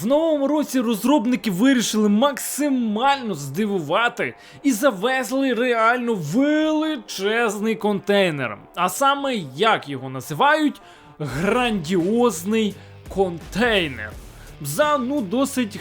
В новому році розробники вирішили максимально здивувати і завезли реально величезний контейнер. А саме як його називають грандіозний контейнер. За ну досить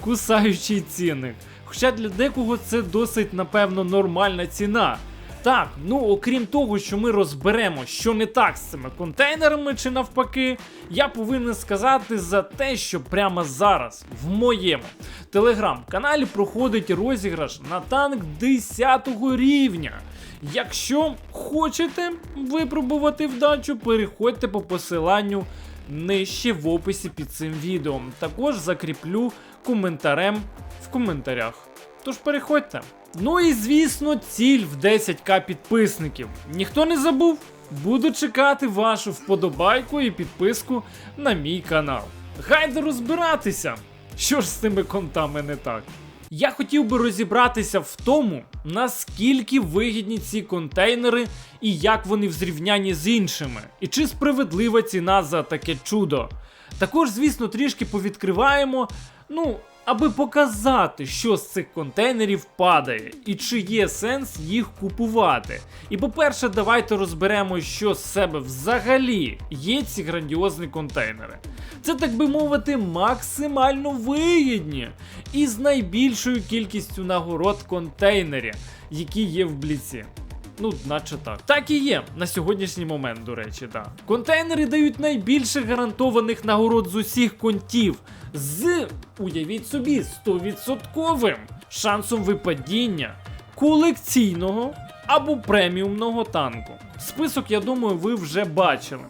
кусаючий цінник. Хоча для декого це досить, напевно, нормальна ціна. Так, ну окрім того, що ми розберемо, що не так з цими контейнерами чи навпаки, я повинен сказати за те, що прямо зараз в моєму телеграм-каналі проходить розіграш на танк 10 рівня. Якщо хочете випробувати вдачу, переходьте по посиланню нижче в описі під цим відео. Також закріплю коментарем в коментарях. Тож переходьте. Ну і звісно, ціль в 10к підписників. Ніхто не забув? Буду чекати вашу вподобайку і підписку на мій канал. Гайде розбиратися, що ж з тими контами не так. Я хотів би розібратися в тому, наскільки вигідні ці контейнери і як вони в зрівнянні з іншими, і чи справедлива ціна за таке чудо. Також, звісно, трішки повідкриваємо, ну, аби показати, що з цих контейнерів падає, і чи є сенс їх купувати. І по-перше, давайте розберемо, що з себе взагалі є ці грандіозні контейнери. Це, так би мовити, максимально вигідні і з найбільшою кількістю нагород контейнерів, які є в бліці. Ну, наче так. Так і є на сьогоднішній момент, до речі, да. Контейнери дають найбільше гарантованих нагород з усіх контів. З, уявіть собі, 100% шансом випадіння колекційного або преміумного танку. Список, я думаю, ви вже бачили.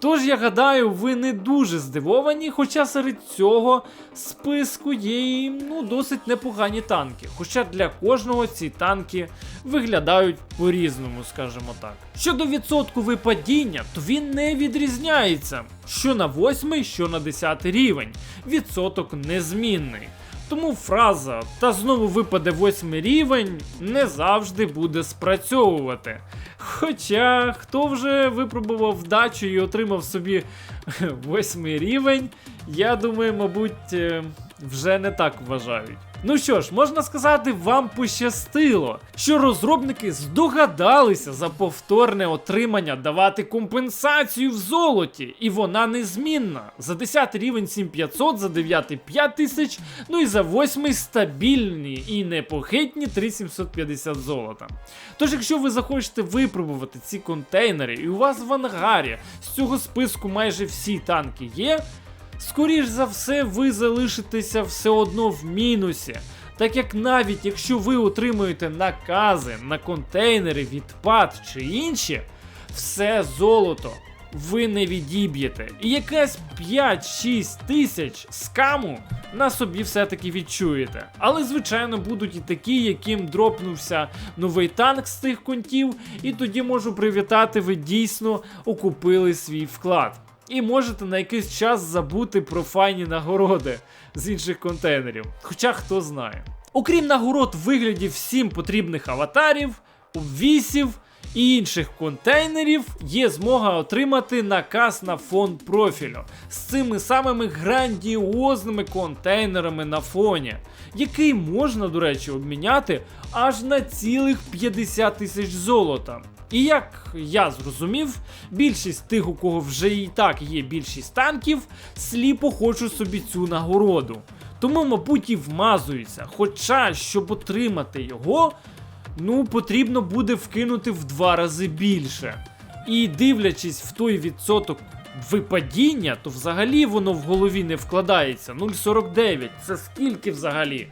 Тож я гадаю, ви не дуже здивовані, хоча серед цього списку є і ну, досить непогані танки. Хоча для кожного ці танки виглядають по-різному, скажімо так. Щодо відсотку випадіння, то він не відрізняється. Що на 8, що на 10 рівень. Відсоток незмінний. Тому фраза та знову випаде восьмий рівень не завжди буде спрацьовувати. Хоча хто вже випробував вдачу і отримав собі восьмий рівень, я думаю, мабуть, е, вже не так вважають. Ну що ж, можна сказати, вам пощастило, що розробники здогадалися за повторне отримання давати компенсацію в золоті, і вона незмінна. За 10 рівень 7500, за 9 5000, ну і за 8 стабільні і непохитні 3750 золота. Тож, якщо ви захочете випробувати ці контейнери, і у вас в ангарі з цього списку майже всі танки є. Скоріш за все, ви залишитеся все одно в мінусі. Так як навіть якщо ви отримуєте накази на контейнери від ПАД чи інші, все золото ви не відіб'єте. І якась 5-6 тисяч скаму на собі все-таки відчуєте. Але, звичайно, будуть і такі, яким дропнувся новий танк з тих контів, і тоді можу привітати, ви дійсно окупили свій вклад. І можете на якийсь час забути про файні нагороди з інших контейнерів. Хоча хто знає. Окрім нагород в вигляді всім потрібних аватарів, обвісів і інших контейнерів, є змога отримати наказ на фон профілю з цими самими грандіозними контейнерами на фоні, який можна, до речі, обміняти аж на цілих 50 тисяч золота. І як я зрозумів, більшість тих, у кого вже і так є більшість танків, сліпо хочуть собі цю нагороду. Тому, мабуть, і вмазуються. Хоча, щоб отримати його, ну потрібно буде вкинути в два рази більше. І дивлячись в той відсоток випадіння, то взагалі воно в голові не вкладається. 0,49. Це скільки взагалі?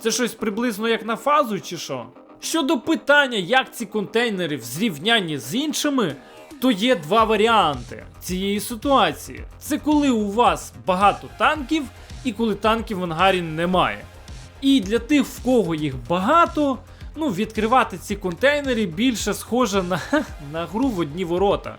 Це щось приблизно як на фазу, чи що? Щодо питання, як ці контейнери в зрівнянні з іншими, то є два варіанти цієї ситуації. Це коли у вас багато танків і коли танків в ангарі немає. І для тих, в кого їх багато, ну, відкривати ці контейнери більше схоже на, на гру в одні ворота.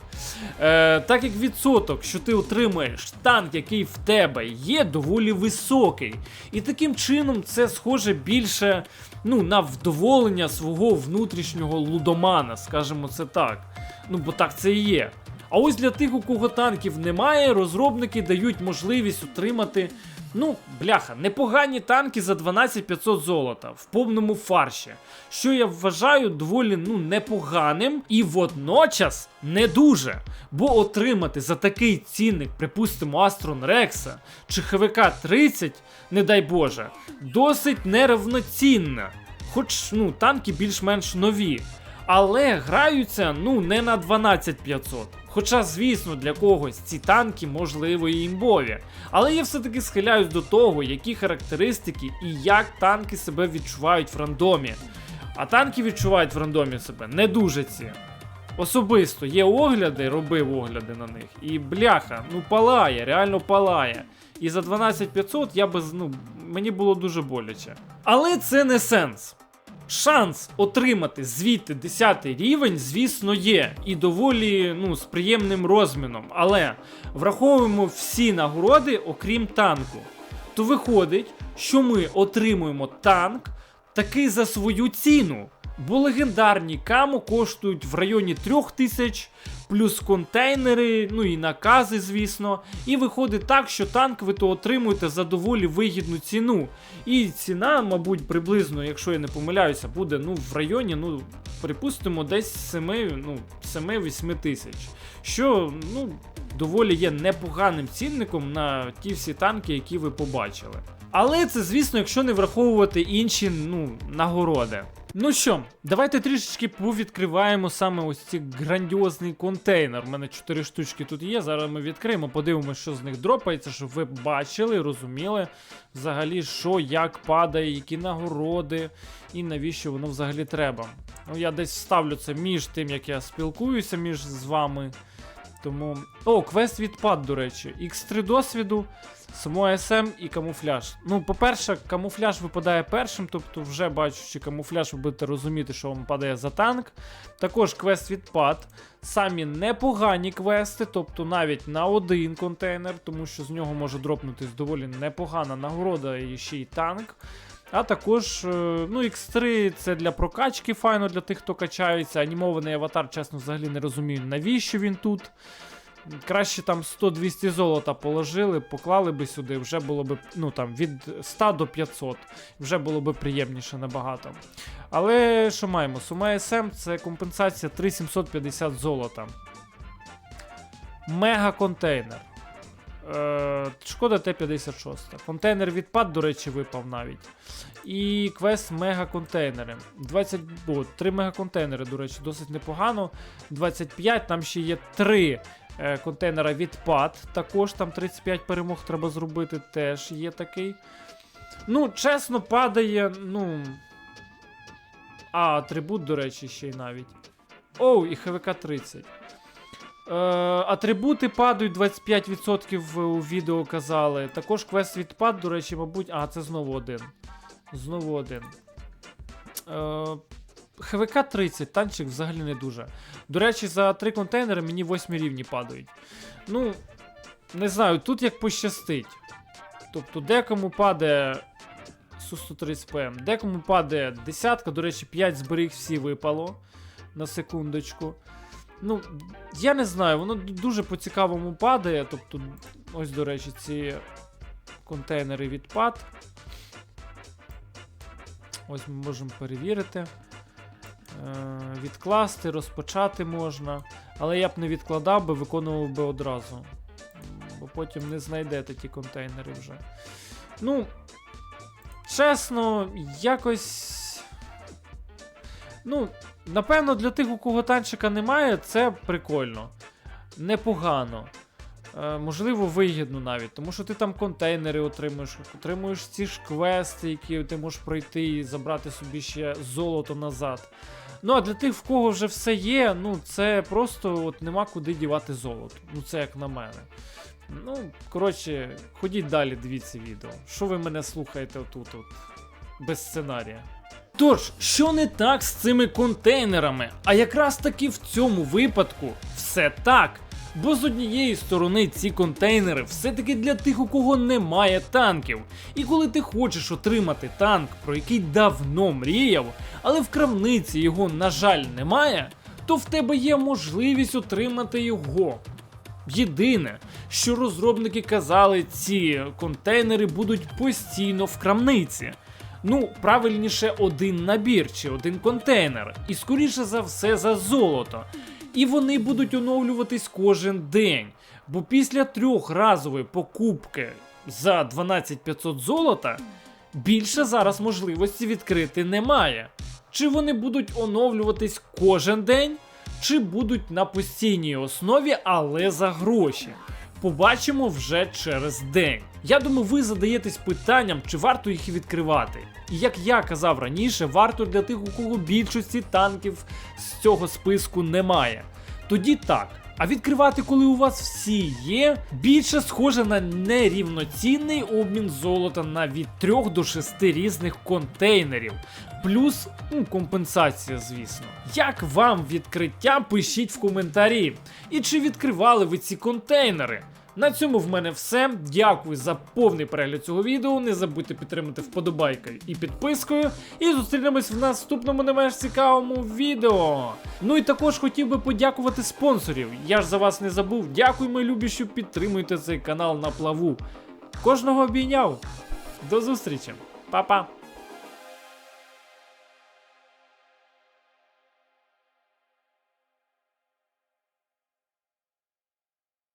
Е, так як відсоток, що ти отримаєш танк, який в тебе є, доволі високий. І таким чином це схоже більше ну, на вдоволення свого внутрішнього лудомана, скажімо це так. Ну, бо так це і є. А ось для тих, у кого танків немає, розробники дають можливість отримати. Ну, бляха, непогані танки за 12500 золота в повному фарші, що я вважаю доволі ну непоганим і водночас не дуже. Бо отримати за такий цінник, припустимо, Астрон Рекса чи ХВК 30, не дай Боже, досить неравноцінно. Хоч ну, танки більш-менш нові. Але граються ну не на 12500. Хоча, звісно, для когось ці танки можливо і імбові. Але я все-таки схиляюсь до того, які характеристики і як танки себе відчувають в рандомі. А танки відчувають в рандомі себе не дуже ці. Особисто є огляди, робив огляди на них. І бляха, ну палає, реально палає. І за 12500 я би, ну, мені було дуже боляче. Але це не сенс. Шанс отримати звідти 10 рівень, звісно, є, і доволі ну, з приємним розміном. Але враховуємо всі нагороди, окрім танку. То виходить, що ми отримуємо танк таки за свою ціну. Бо легендарні камо коштують в районі 3000, плюс контейнери, ну і накази, звісно. І виходить так, що танк ви то отримуєте за доволі вигідну ціну. І ціна, мабуть, приблизно, якщо я не помиляюся, буде ну, в районі, ну, припустимо, десь 7, ну, 7-8 тисяч. Що, ну, доволі є непоганим цінником на ті всі танки, які ви побачили. Але це, звісно, якщо не враховувати інші ну, нагороди. Ну що, давайте трішечки повідкриваємо саме ось цей грандіозний контейнер. У мене 4 штучки тут є. Зараз ми відкриємо, подивимося, що з них дропається, щоб ви бачили, розуміли взагалі, що, як падає, які нагороди і навіщо воно взагалі треба. Ну, я десь ставлю це між тим, як я спілкуюся між з вами. Тому. О, квест відпад, до речі. X3 досвіду, само СМ і камуфляж. Ну, по-перше, камуфляж випадає першим, тобто, вже бачучи камуфляж, ви будете розуміти, що вам падає за танк. Також квест відпад. Самі непогані квести, тобто навіть на один контейнер, тому що з нього може дропнутись доволі непогана нагорода і ще й танк. А також, е, ну, X3 це для прокачки файно для тих, хто качається. Анімований аватар, чесно, взагалі не розумію, навіщо він тут. Краще там 100-200 золота положили, поклали би сюди, вже було б ну там від 100 до 500, вже було б приємніше набагато. Але що маємо? Сума СМ це компенсація 3750 золота. Мега контейнер. Е, шкода Т-56. Контейнер відпад, до речі, випав навіть. І квест мега-контейнери. 20, о, 3 мега-контейнери, до речі, досить непогано. 25, там ще є 3 е, контейнера відпад. Також там 35 перемог треба зробити, теж є такий. Ну, чесно, падає, ну. А, атрибут, до речі, ще й навіть. Оу, і ХВК 30. Е, атрибути падають 25% у відео казали. Також квест відпад, до речі, мабуть. А, це знову один. Знову один. Е, ХВК 30, танчик взагалі не дуже. До речі, за три контейнери мені 8 рівні падають. Ну, не знаю, тут як пощастить. Тобто, декому падає Су-130 ПМ, декому падає десятка, до речі, 5 зберіг всі випало. На секундочку. Ну, я не знаю, воно дуже по-цікавому падає. Тобто, ось, до речі, ці контейнери відпад. Ось ми можемо перевірити. Е, відкласти, розпочати можна. Але я б не відкладав би, виконував би одразу. Бо потім не знайдете ті контейнери вже. Ну, чесно, якось. Ну, напевно, для тих, у кого танчика немає, це прикольно. Непогано. Е, можливо, вигідно навіть, тому що ти там контейнери отримуєш, отримуєш ці ж квести, які ти можеш пройти і забрати собі ще золото назад. Ну, а для тих, в кого вже все є, ну це просто от нема куди дівати золото. Ну, це як на мене. Ну, коротше, ходіть далі, дивіться відео. Що ви мене слухаєте отут, от, без сценарія? Тож, що не так з цими контейнерами? А якраз таки в цьому випадку все так. Бо з однієї сторони ці контейнери все-таки для тих, у кого немає танків. І коли ти хочеш отримати танк, про який давно мріяв, але в крамниці його, на жаль, немає, то в тебе є можливість отримати його. Єдине, що розробники казали, ці контейнери будуть постійно в крамниці. Ну, правильніше, один набір чи один контейнер, і скоріше за все за золото. І вони будуть оновлюватись кожен день. Бо після трьох разової покупки за 12500 золота більше зараз можливості відкрити немає. Чи вони будуть оновлюватись кожен день, чи будуть на постійній основі, але за гроші. Побачимо вже через день. Я думаю, ви задаєтесь питанням, чи варто їх відкривати. І як я казав раніше, варто для тих, у кого більшості танків з цього списку немає. Тоді так. А відкривати, коли у вас всі є, більше схоже на нерівноцінний обмін золота на від 3 до 6 різних контейнерів. Плюс ну, компенсація, звісно. Як вам відкриття, пишіть в коментарі. І чи відкривали ви ці контейнери? На цьому в мене все. Дякую за повний перегляд цього відео. Не забудьте підтримати вподобайкою і підпискою. І зустрінемось в наступному не менш цікавому відео. Ну і також хотів би подякувати спонсорів. Я ж за вас не забув. Дякую, мої любі, що підтримуєте цей канал на плаву. Кожного обійняв. До зустрічі, Па-па!